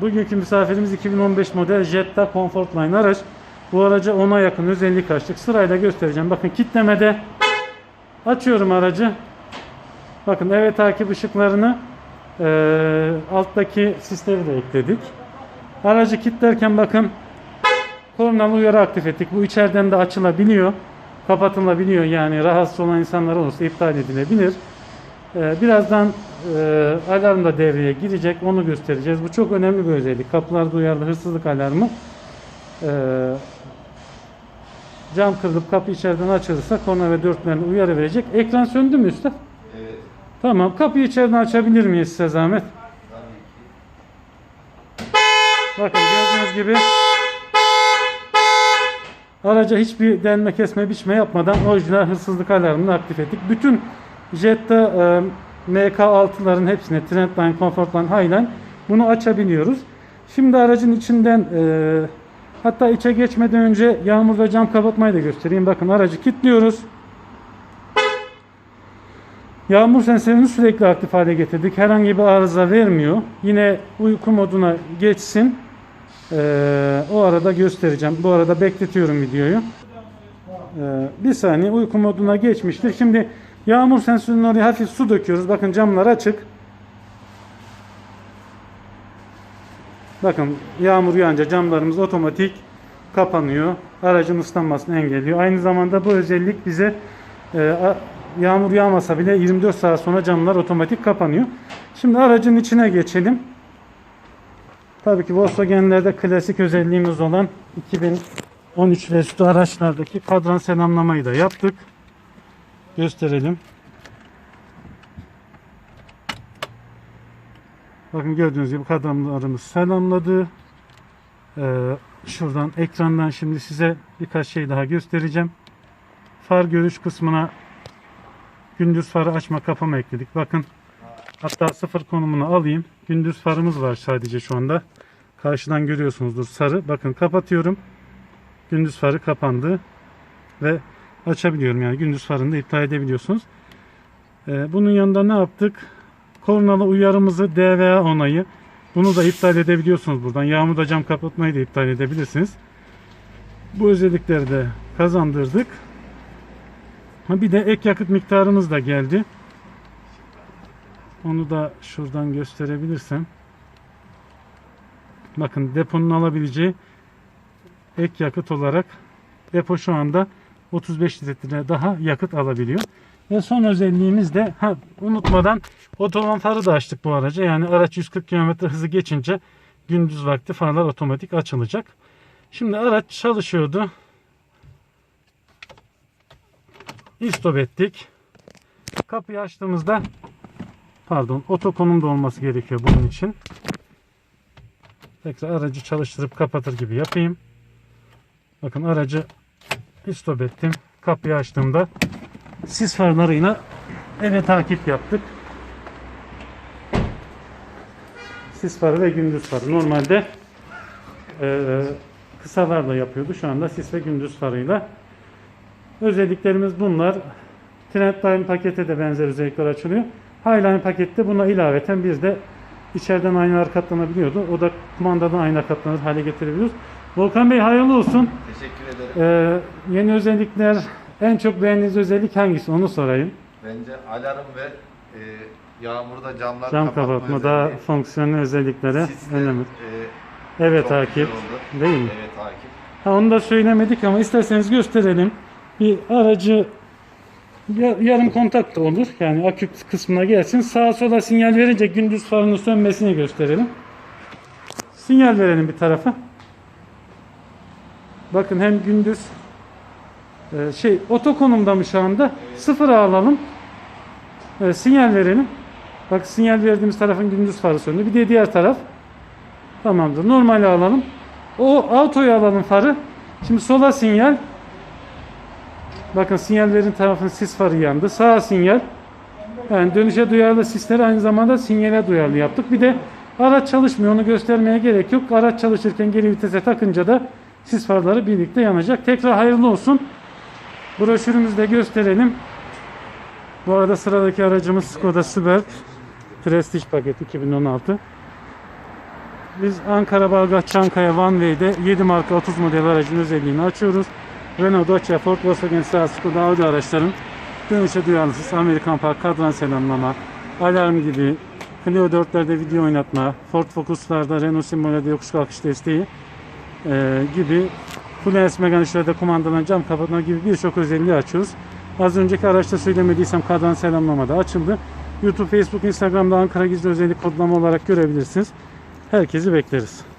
bugünkü misafirimiz 2015 model Jetta Comfortline araç. Bu araca 10'a yakın özellik açtık. Sırayla göstereceğim. Bakın kitlemede açıyorum aracı. Bakın eve takip ışıklarını eee, alttaki sistemi de ekledik. Aracı kilitlerken bakın kornalı uyarı aktif ettik. Bu içeriden de açılabiliyor. Kapatılabiliyor yani rahatsız olan insanlar olursa iptal edilebilir. Ee, Birazdan e, alarm da devreye girecek. Onu göstereceğiz. Bu çok önemli bir özellik. Kapılar duyarlı hırsızlık alarmı. Ee, cam kırılıp kapı içeriden açılırsa korna ve dörtlerine uyarı verecek. Ekran söndü mü üstad? Evet. Tamam. Kapıyı içeriden açabilir miyiz size zahmet? Bakın gördüğünüz gibi araca hiçbir delme kesme biçme yapmadan orijinal hırsızlık alarmını aktif ettik. Bütün Jetta e, MK6'ların hepsine Trendline, Comfortline, Highline bunu açabiliyoruz. Şimdi aracın içinden e, hatta içe geçmeden önce yağmur ve cam kapatmayı da göstereyim. Bakın aracı kilitliyoruz. Yağmur sensörünü sürekli aktif hale getirdik. Herhangi bir arıza vermiyor. Yine uyku moduna geçsin. Ee, o arada göstereceğim. Bu arada bekletiyorum videoyu. Ee, bir saniye uyku moduna geçmiştir. Şimdi yağmur sensörünün oraya hafif su döküyoruz. Bakın camlar açık. Bakın yağmur yağınca camlarımız otomatik kapanıyor. Aracın ıslanmasını engelliyor. Aynı zamanda bu özellik bize e, yağmur yağmasa bile 24 saat sonra camlar otomatik kapanıyor. Şimdi aracın içine geçelim. Tabii ki Volkswagen'lerde klasik özelliğimiz olan 2013 ve araçlardaki kadran selamlamayı da yaptık. Gösterelim. Bakın gördüğünüz gibi kadranlarımız selamladı. Ee, şuradan ekrandan şimdi size birkaç şey daha göstereceğim. Far görüş kısmına gündüz farı açma kapama ekledik. Bakın hatta sıfır konumunu alayım. Gündüz farımız var sadece şu anda. Karşıdan görüyorsunuzdur sarı. Bakın kapatıyorum. Gündüz farı kapandı. Ve açabiliyorum yani gündüz farını da iptal edebiliyorsunuz. Ee, bunun yanında ne yaptık? Kornalı uyarımızı DVA onayı. Bunu da iptal edebiliyorsunuz buradan. Yağmurda cam kapatmayı da iptal edebilirsiniz. Bu özellikleri de kazandırdık. Bir de ek yakıt miktarımız da geldi. Onu da şuradan gösterebilirsem. Bakın deponun alabileceği ek yakıt olarak depo şu anda 35 litre daha yakıt alabiliyor. Ve son özelliğimiz de ha, unutmadan otoban farı da açtık bu araca. Yani araç 140 km hızı geçince gündüz vakti farlar otomatik açılacak. Şimdi araç çalışıyordu. İstop ettik. Kapıyı açtığımızda pardon oto konumda olması gerekiyor bunun için. Tekrar aracı çalıştırıp kapatır gibi yapayım. Bakın aracı istop ettim. Kapıyı açtığımda sis farlarıyla eve takip yaptık. Sis farı ve gündüz farı. Normalde eee kısalarla yapıyordu. Şu anda sis ve gündüz farıyla. Özelliklerimiz bunlar. Trendline pakete de benzer özellikler açılıyor. Highline pakette buna ilaveten bir de içeriden aynalar katlanabiliyordu. O da kumandadan ayna katlanır hale getirebiliyoruz. Volkan Bey hayırlı olsun. Teşekkür ederim. Ee, yeni özellikler en çok beğendiğiniz özellik hangisi onu sorayım. Bence alarm ve e, yağmurda camlar Cam kapatma kapatma daha fonksiyonel özelliklere Sisler, önemli. e, Evet takip değil mi? Evet takip. Ha, onu da söylemedik ama isterseniz gösterelim. Bir aracı ya- yarım kontak da olur. Yani akü kısmına gelsin. Sağa sola sinyal verince gündüz farının sönmesini gösterelim. Sinyal verelim bir tarafa. Bakın hem gündüz e, şey oto konumda mı şu anda? Sıfıra alalım. E, sinyal verelim. Bak sinyal verdiğimiz tarafın gündüz farı söndü. Bir de diğer taraf. Tamamdır. Normali alalım. O autoyu alalım farı. Şimdi sola sinyal. Bakın sinyallerin tarafının sis farı yandı. Sağa sinyal. Yani dönüşe duyarlı sisleri aynı zamanda sinyale duyarlı yaptık. Bir de araç çalışmıyor. Onu göstermeye gerek yok. Araç çalışırken geri vitese takınca da sis farları birlikte yanacak. Tekrar hayırlı olsun. Broşürümüzü de gösterelim. Bu arada sıradaki aracımız Skoda Superb Prestige paket 2016. Biz Ankara Balgat Çankaya One Way'de 7 marka 30 model aracın özelliğini açıyoruz. Renault, Dacia, Ford, Volkswagen, Seat, Skoda, Audi araçların dönüşe duyarlısız Amerikan Park, kadran selamlama, alarm gibi, Clio 4'lerde video oynatma, Ford Focus'larda Renault Simole'de yokuş kalkış desteği e, gibi Fluence Megane kumandalan cam kapatma gibi birçok özelliği açıyoruz. Az önceki araçta söylemediysem kadran selamlama da açıldı. YouTube, Facebook, Instagram'da Ankara Gizli Özellik kodlama olarak görebilirsiniz. Herkesi bekleriz.